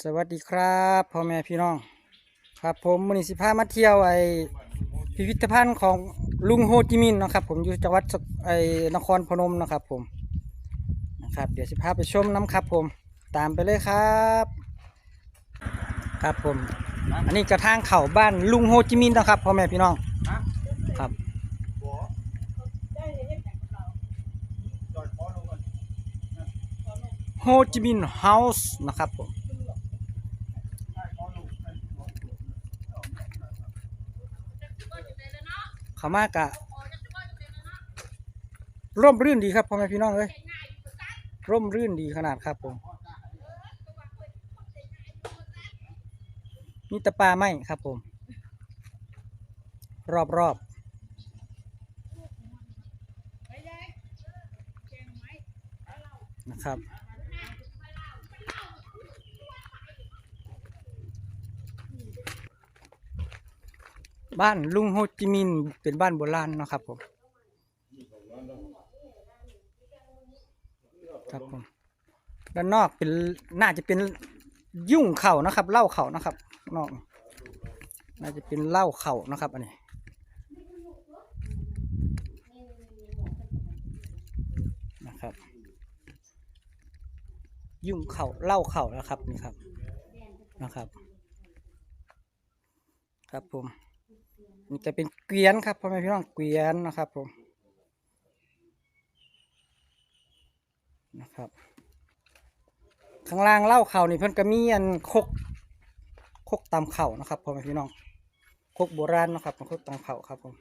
สวัสดีครับพ่อแม่พี่น้อง ครับผมมอนิสิพามาเที่ยวไอพิพิธภัณฑ์ของลุงโฮจิมินห์เนาะครับผมอยู่จังหวัดไอนครพนมเนาะครับผมนะครับ เดี๋ยวสิพาไปชมน้ำครับผมตามไปเลยครับ ครับผม อันนี้กระทางเข่าบ้านลุงโฮจิมินห์เนาะครับพ่อแม่พี่น้องครับโฮจิมินห์เฮาส์นะครับผม ขามากะร่มรื่นดีครับพ่อแม่พี่น้องเอ้ยร่มรื่นดีขนาดครับผมมีแตะปลาไหมครับผม รอบรอบนะครับ บ้านลุงโฮจิมินห์เป็นบ้านโบราณเนาะครับผมครับผมด้านนอกเป็นน่าจะเป็นยุ่งเข่านะครับเหล่าเข่านะครับ นอก น่าจะเป็นเหล่าเข่านะครับ อันนี้นะครับ ยุ่งเข่าเหล่าเข่านะครับนี่ครับนะครับ ครับผม นี่จะเป็นเกวียนครับพ่อแม่พี่น้องเกวียนนะครับผมนะครับ ข้างล่างเล่าเข่านี่เพิ่นก็มีอันคกคกตามเข่านะครับพ่อแม่พี่น้องคกโบราณนะครับคกตามเข่าครับผม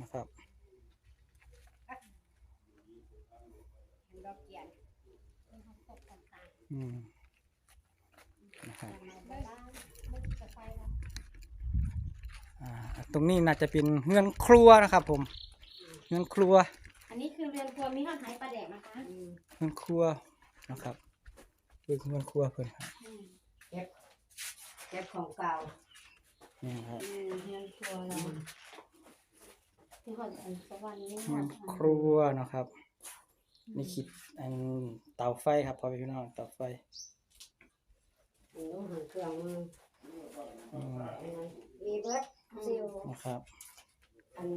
นะครับอืมนะครับ อ่า ตรงนี้น่าจะเป็นเงื่อนครัวนะครับ ผมเงื่อนครัว อันนี้คือเรือนครัวมีห้องไหปลาแดกนะคะเงื่อนครัวนะครับเป็นเงื่อนครัวเพิ่นครับเก็บเก็บของเก่านี่ครับอืมเรือนครัวเราที่ห้องอันสวรรค์นี่เงื่ห้อองนครัวนะครับนี่คิดอันเตาไฟครับพอไปพี่น้องเตาไฟอันนู้นหันเครื่องมืออืมอันนั้นมีเบิร์ดซิล นะครับ อัน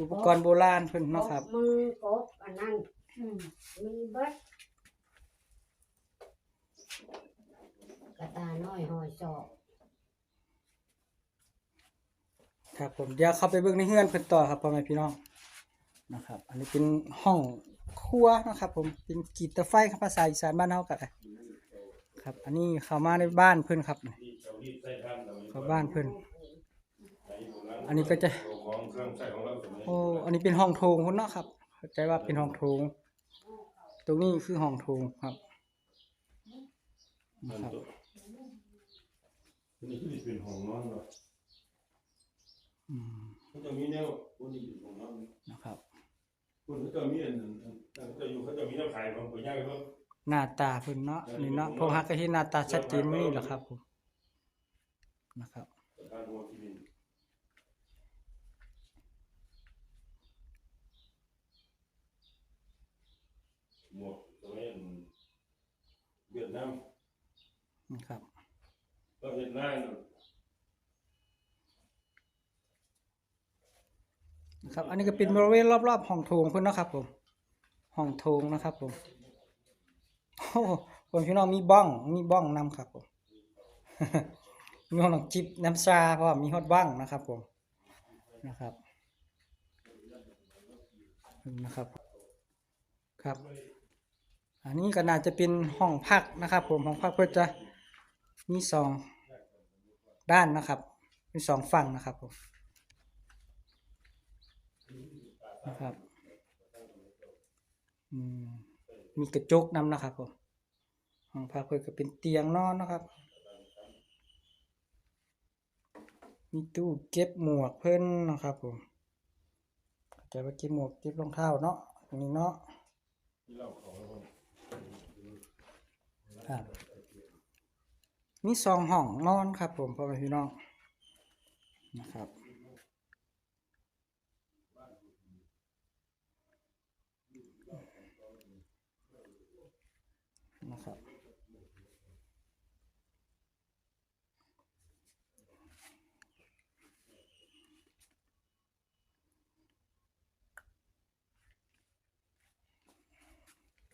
อุปกรณ์โบราณเพิ่นเนาะครับ มือกบอันนั้นอืมมีเบิร์ดกระตาน้อยหอยจอกครับผมเดี๋ยวเข้าไปเบิ่งในเฮือนเพิ่นต่อครับพ่อแม่พี่น้องนะครับ อันนี้เป็นห้องครัวนะครับ ผมเป็นกีตาไฟครับภาษาอีสานบ้านเฮาก็ได้ครับ อันนี้เข้ามาในบ้านเพิ่นครับเข้าบ้านเพิ่น อันนี้ก็จะ ของเครื่องใช้ของเราสมัยโอ้ อันนี้เป็นห้องโถงคุณเนาะครับ เข้าใจว่าเป็นห้องโถง ตรงนี้คือห้องโถงครับนั่นนะครับตัวนี่คือเป็นห้องนอนเนาะอืม เขาจะมีแนวคนนี้เป็นห้องนอนนะครับ คนเขาจะมีอันอันอันเขาจะอยู่เขาจะมีแนวขายของตัวย่างเขาหน้าตาเพิ่นเนาะนี่เนาะผมฮักก็เห็นหน้าตาชัดเจนนี่แหละครับผม นะครับสถานโฮจิมิน ห์หมวกสมัยอันเวียดนามนะครับเราเห็นหน้าเนาะนะครับ อันนี้ก็เป็นบริเวณรอบๆห้องโถงเพิ่นเนาะครับผมห้องโถงนะครับผมโอ้ผมพี่น้องมีบ้องมีบ้องนำครับผม มีห้องน้ำจิบน้ำชาเพราะว่ามีฮอตบ้างนะครับผมนะครับนะครับ ครับ อันนี้ก็น่าจะเป็นห้องพักนะครับ ผมห้องพักเพื่อจะมีสองด้านนะครับมีสองฝั่งนะครับผมนะครับมีกระจกนำนะครับผมห้องพักเพื่อก็เป็นเตียงนอนนะครับ มีตู้เก็บหมวกเพิ่นนะครับผมเข้าใจว่าเก็บหมวกเก็บรองเท้าเนาะตรงนี้เนาะ ครับ มีสองห้องนอนครับ ผมพ่อแม่พี่น้องนะครับนะครับ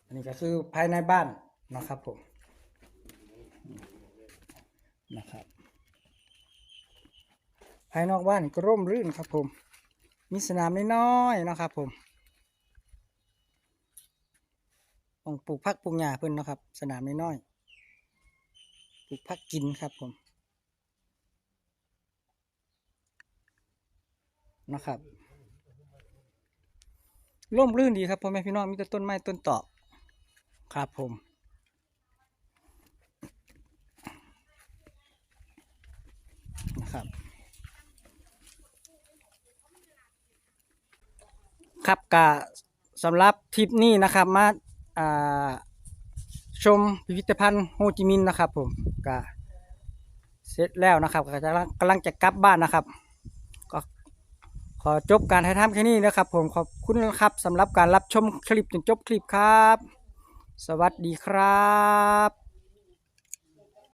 อันนี้ก็คือภายในบ้านนะครับผม นะครับภายนอกบ้านก็ร่มรื่นครับผม มีสนามน้อยๆนะครับผมต้องปลูกพักปลูกหญ้าเพิ่นนะครับ สนามน้อยๆปลูกพักกินครับผมนะครับร่มรื่นดีครับพ่อแม่พี่น้องมีแต่ต้นไม้ต้นต่อครับผม นะ ครับ ครับกะสำหรับทริปนี้นะครับมาาชมพิพิธภัณฑ์โฮจิมินห์นะครับ ผมกะเสร็จแล้วนะครับกำลังกำลังจะกลับบ้านนะครับ ก็ขอจบการถ่ายทำแค่นี้นะครับ ผมขอบคุณนะครับสำหรับการรับชมคลิปจนจบคลิปครับ สวัสดีครับ